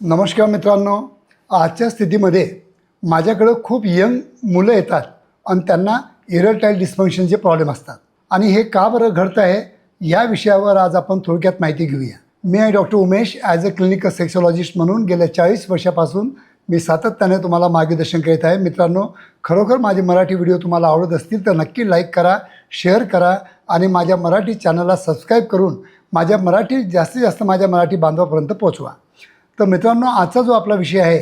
नमस्कार मित्रांनो आजच्या स्थितीमध्ये माझ्याकडं खूप यंग मुलं येतात आणि त्यांना इरटाईल डिस्फंक्शनचे प्रॉब्लेम असतात. आणि हे का बरं घडतं आहे? या विषयावर आज आपण थोडक्यात माहिती घेऊया. मी आहे doctor Umesh as a clinical sexologist म्हणून गेल्या चाळीस वर्षापासून मी सातत्याने तुम्हाला मार्गदर्शन करीत आहे. मित्रांनो खरोखर माझे मराठी व्हिडिओ तुम्हाला आवडत असतील तर नक्की लाईक करा शेअर करा आणि माझ्या मराठी चॅनलला सबस्क्राईब करून माझ्या मराठी जास्तीत जास्त माझ्या मराठी बांधवापर्यंत पोचवा तर मित्रांनो आजचा जो आपला विषय आहे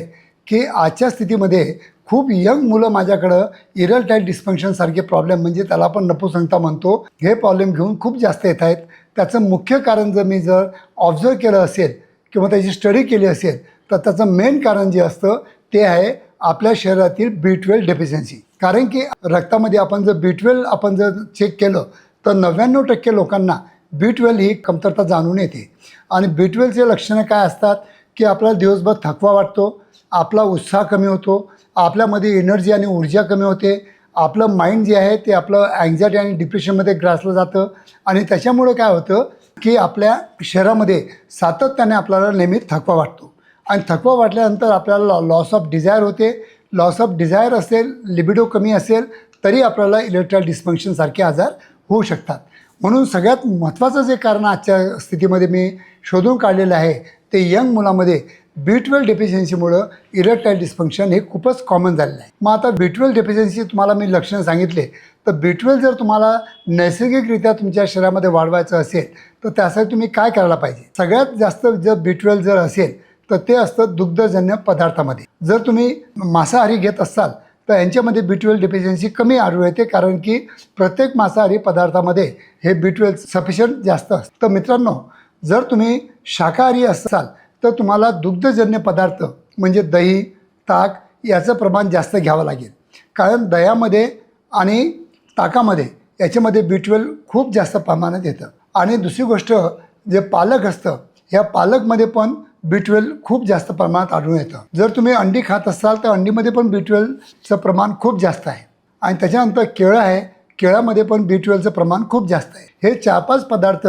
की आजच्या स्थितीमध्ये खूप यंग मुलं माझ्याकडं इरल टाईल डिस्फंक्शनसारखे प्रॉब्लेम म्हणजे त्याला आपण नपुसंगता म्हणतो हे प्रॉब्लेम घेऊन खूप जास्त येत आहेत. त्याचं मुख्य कारण जर मी जर ऑब्झर्व केलं असेल किंवा त्याची स्टडी केली असेल तर त्याचं मेन कारण जे असतं ते आहे आपल्या शरीरातील बी ट्वेल्व डेफिशियन्सी कारण की रक्तामध्ये आपण जर बी ट्वेल्व आपण जर चेक केलं तर नव्याण्णव टक्के लोकांना बी ट्वेल्व ही कमतरता जाणून येते. आणि बी ट्वेल्वचे लक्षणं काय असतात? की आपल्याला दिवसभर थकवा वाटतो आपला उत्साह कमी होतो आपल्यामध्ये एनर्जी आणि ऊर्जा कमी होते आपलं माइंड जे आहे ते आपलं अँझायटी आणि डिप्रेशनमध्ये ग्रासलं जातं आणि त्याच्यामुळं काय होतं की आपल्या शरीरामध्ये सातत्याने आपल्याला नेहमी थकवा वाटतो. आणि थकवा वाटल्यानंतर आपल्याला लॉ लॉस ऑफ डिझायर होते. लॉस ऑफ डिझायर असेल लिबिडो कमी असेल तरी आपल्याला इलेक्ट्रॉल डिस्फंक्शनसारखे आजार होऊ शकतात. म्हणून सगळ्यात महत्त्वाचं जे कारण आजच्या स्थितीमध्ये मी शोधून काढलेलं आहे ते यंग मुलामध्ये बी ट्वेल्व डेफिशियन्सीमुळं इरेक्टाईल डिस्फंक्शन हे खूपच कॉमन झालेलं आहे. मग आता बी ट्वेल्व डेफिशियन्सी तुम्हाला मी लक्षणं सांगितले तर बी ट्वेल्व जर तुम्हाला नैसर्गिकरित्या तुमच्या शरीरामध्ये वाढवायचं असेल तर त्यासाठी तुम्ही काय करायला पाहिजे? सगळ्यात जास्त जर बी ट्वेल्व जर असेल तर ते असतं दुग्धजन्य पदार्थामध्ये. जर तुम्ही मांसाहारी घेत असाल तर यांच्यामध्ये बी ट्वेल्व डेफिशियन्सी कमी आढळून येते कारण की प्रत्येक मांसाहारी पदार्थामध्ये हे बी ट्वेल्व सफिशियंट जास्त असतं. तर मित्रांनो जर तुम्ही शाकाहारी असाल तर तुम्हाला दुग्धजन्य पदार्थ म्हणजे दही ताक याचं प्रमाण जास्त घ्यावं लागेल. कारण दह्यामध्ये आणि ताकामध्ये याच्यामध्ये बी ट्वेल्व खूप जास्त प्रमाणात येतं. आणि दुसरी गोष्ट जे पालक असतं ह्या पालकमध्ये पण बी ट्वेल्व खूप जास्त प्रमाणात आढळून येतं. जर तुम्ही अंडी खात असाल तर अंडीमध्ये पण बी ट्वेल्वचं प्रमाण खूप जास्त आहे. आणि त्याच्यानंतर केळं आहे केळामध्ये पण बी ट्वेल्वचं प्रमाण खूप जास्त आहे. हे चार पाच पदार्थ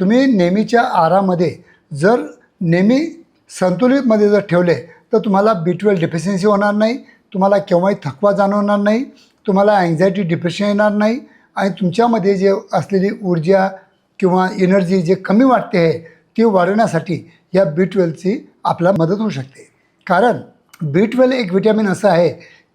तुम्ही नेहमीच्या आहारामध्ये जर नेहमी संतुलितमध्ये जर ठेवले तर तुम्हाला बी ट्वेल्व डिफिशियन्सी होणार नाही तुम्हाला केव्हाही थकवा जाणवणार नाही तुम्हाला अँझायटी डिप्रेशन येणार नाही आणि तुमच्यामध्ये जे असलेली ऊर्जा किंवा एनर्जी जे कमी वाटते आहे ती वाढवण्यासाठी या बी ट्वेल्वची आपल्याला मदत होऊ शकते. कारण बी ट्वेल्व एक विटॅमिन असं आहे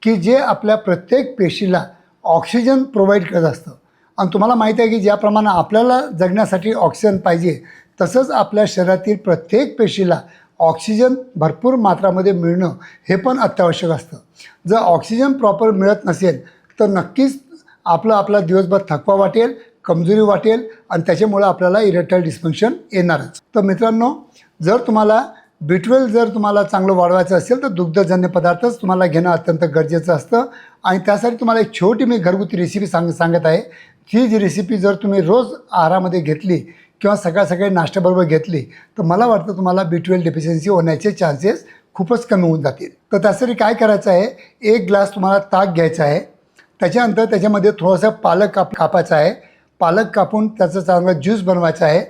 की जे आपल्या प्रत्येक पेशीला ऑक्सिजन प्रोव्हाइड करत असतं. आणि तुम्हाला माहिती आहे की ज्याप्रमाणे आपल्याला जगण्यासाठी ऑक्सिजन पाहिजे तसंच आपल्या शरीरातील प्रत्येक पेशीला ऑक्सिजन भरपूर मात्रामध्ये मिळणं हे पण अत्यावश्यक असतं. जर ऑक्सिजन प्रॉपर मिळत नसेल तर नक्कीच आपलं आपला दिवसभर थकवा वाटेल कमजोरी वाटेल आणि त्याच्यामुळं आपल्याला इरेक्टाईल डिस्फंक्शन येणारच. तर मित्रांनो जर तुम्हाला बिटवेल जर तुम्हाला चांगलं वाढवायचं असेल तर दुग्धजन्य पदार्थच तुम्हाला घेणं अत्यंत गरजेचं असतं. आणि त्यासाठी तुम्हाला एक छोटी मी घरगुती रेसिपी सांग सांगत आहे. ही जी रेसिपी जर तुम्ही रोज आहारामध्ये घेतली किंवा सकाळ सकाळी नाश्त्याबरोबर घेतली तर मला वाटतं तुम्हाला बिटवेल डिफिशियन्सी डेफिशियन्सी होण्याचे चान्सेस खूपच कमी होऊन जातील. तर त्यासाठी काय करायचं आहे? एक ग्लास तुम्हाला ताक घ्यायचा आहे. त्याच्यानंतर त्याच्यामध्ये थोडंसं पालक काप कापायचं आहे. पालक कापून त्याचं चांगला ज्यूस बनवायचा आहे.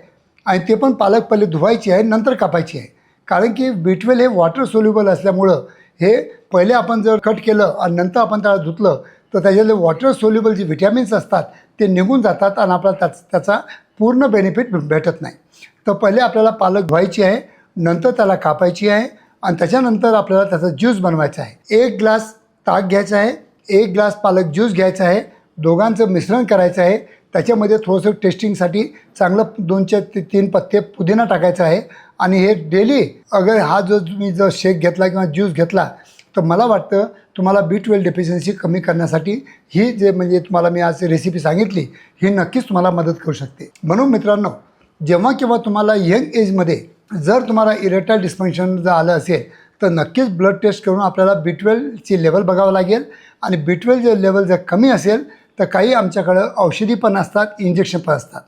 आणि ते पण पालक पहिले धुवायची आहे नंतर कापायची आहे. कारण की बी हे वॉटर सोल्युबल असल्यामुळं हे पहिले आपण जर कट केलं आणि नंतर आपण त्याला धुतलं तर त्याच्यातले वॉटर सोल्युबल जे व्हिटॅमिन्स असतात ते निघून जातात आणि आपल्याला त्याच त्याचा पूर्ण बेनिफिट भेटत नाही. तर पहिले आपल्याला पालक धुवायची आहे नंतर त्याला कापायची आहे आणि त्याच्यानंतर आपल्याला त्याचा ज्यूस बनवायचा आहे. एक ग्लास ताक घ्यायचा आहे एक ग्लास पालक ज्यूस घ्यायचा आहे दोघांचं मिश्रण करायचं आहे त्याच्यामध्ये थोडंसं टेस्टिंगसाठी चांगलं दोनचे ते तीन पत्ते पुदिना टाकायचा आहे. आणि हे डेली अगर हा जो तुम्ही जर शेक घेतला किंवा ज्यूस घेतला तर मला वाटतं तुम्हाला बी ट्वेल्व डेफिशियन्सी कमी करण्यासाठी ही जे म्हणजे तुम्हाला मी आज रेसिपी सांगितली ही नक्कीच तुम्हाला मदत करू शकते. म्हणून मित्रांनो जेव्हा केव्हा तुम्हाला यंग एजमध्ये जर तुम्हाला इरेक्टाईल डिस्फंक्शन जर आलं असेल तर नक्कीच ब्लड टेस्ट करून आपल्याला बी ट्वेल्वची लेवल बघावं लागेल. आणि बी ट्वेल्व जर लेवल जर कमी असेल तर काही आमच्याकडं औषधी पण असतात इंजेक्शन पण असतात.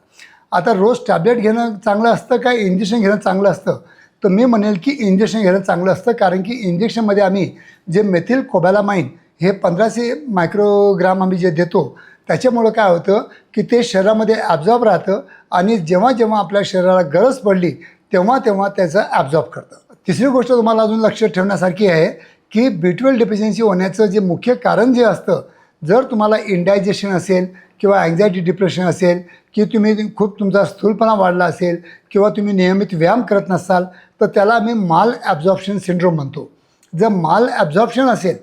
आता रोज टॅबलेट घेणं चांगलं असतं काय? इंजेक्शन घेणं चांगलं असतं? तर मी म्हणेल की इंजेक्शन घेणं चांगलं असतं कारण की इंजेक्शनमध्ये आम्ही जे मेथिल कोबॅलामाइन हे पंधराशे मायक्रोग्राम आम्ही जे देतो त्याच्यामुळं काय होतं की ते शरीरामध्ये ॲब्झॉर्ब राहतं आणि जेव्हा जेव्हा आपल्या शरीराला गरज पडली तेव्हा तेव्हा त्याचं ॲब्झॉर्ब करतं. तिसरी गोष्ट तुम्हाला अजून लक्ष ठेवण्यासारखी आहे की बी ट्वेल्व डेफिशियन्सी होण्याचं जे मुख्य कारण जे असतं जर तुम्हाला इंडायजेशन असेल किंवा अँझायटी डिप्रेशन असेल की तुम्ही खूप तुमचा स्थूलपणा वाढला असेल किंवा तुम्ही नियमित व्यायाम करत नसाल तर त्याला आम्ही माल ॲब्झॉर्प्शन सिंड्रोम म्हणतो. जर माल ॲब्झॉर्प्शन असेल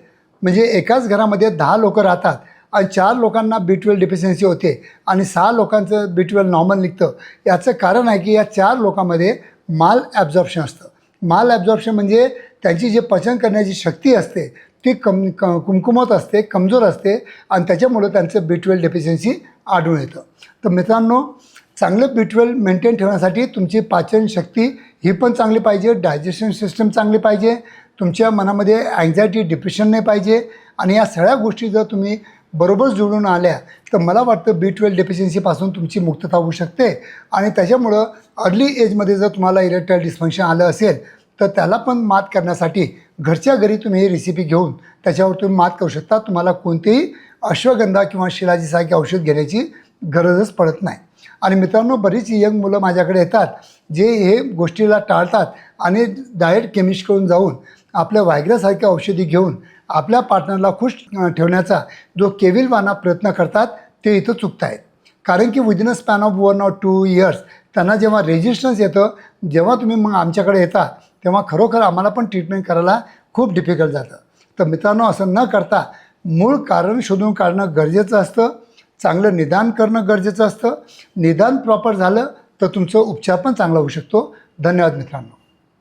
म्हणजे एकाच घरामध्ये दहा लोक राहतात आणि चार लोकांना बी ट्वेल्व डिफिशियन्सी होते आणि सहा लोकांचं बी ट्वेल्व नॉर्मल निघतं याचं कारण आहे की या चार लोकांमध्ये माल ॲब्झॉर्प्शन असतं. माल ॲब्झॉर्प्शन म्हणजे त्यांची जे पचन करण्याची शक्ती असते ती कम क कुमकुमत असते कमजोर असते आणि त्याच्यामुळं त्यांचं बी ट्वेल्व डेफिशियन्सी आढळून येतं. तर मित्रांनो चांगलं बी ट्वेल्व मेंटेन ठेवण्यासाठी तुमची पाचनशक्ती ही पण चांगली पाहिजे डायजेशन सिस्टम चांगली पाहिजे तुमच्या मनामध्ये अँझायटी डिप्रेशन नाही पाहिजे आणि या सगळ्या गोष्टी जर तुम्ही बरोबर जुळून आल्या तर मला वाटतं बी ट्वेल्व डेफिशियन्सीपासून तुमची मुक्तता होऊ शकते आणि त्याच्यामुळं अर्ली एजमध्ये जर तुम्हाला इरेक्टाईल डिस्फंक्शन आलं असेल तर त्याला पण मात करण्यासाठी घरच्या घरी तुम्ही ही रेसिपी घेऊन त्याच्यावर तुम्ही मात करू शकता. तुम्हाला कोणतेही अश्वगंधा किंवा शिलाजीसारखे औषध घेण्याची गरजच पडत नाही. आणि मित्रांनो बरीच यंग मुलं माझ्याकडे येतात जे हे गोष्टीला टाळतात आणि डायट केमिस्टकडून जाऊन आपल्या वायग्रासारख्या औषधी घेऊन आपल्या पार्टनरला खुश ठेवण्याचा जो केविलवाना प्रयत्न करतात ते इथं चुकत आहेत कारण की within a span of one or two years त्यांना जेव्हा रेजिस्टन्स येतं जेव्हा तुम्ही मग आमच्याकडे येता तेव्हा खरोखर आम्हाला पण ट्रीटमेंट करायला खूप डिफिकल्ट जातं. तर मित्रांनो असं न करता मूळ कारण शोधून काढणं गरजेचं असतं चांगलं निदान करणं गरजेचं असतं. निदान प्रॉपर झालं तर तुमचं उपचार पण चांगला होऊ शकतो. धन्यवाद मित्रांनो.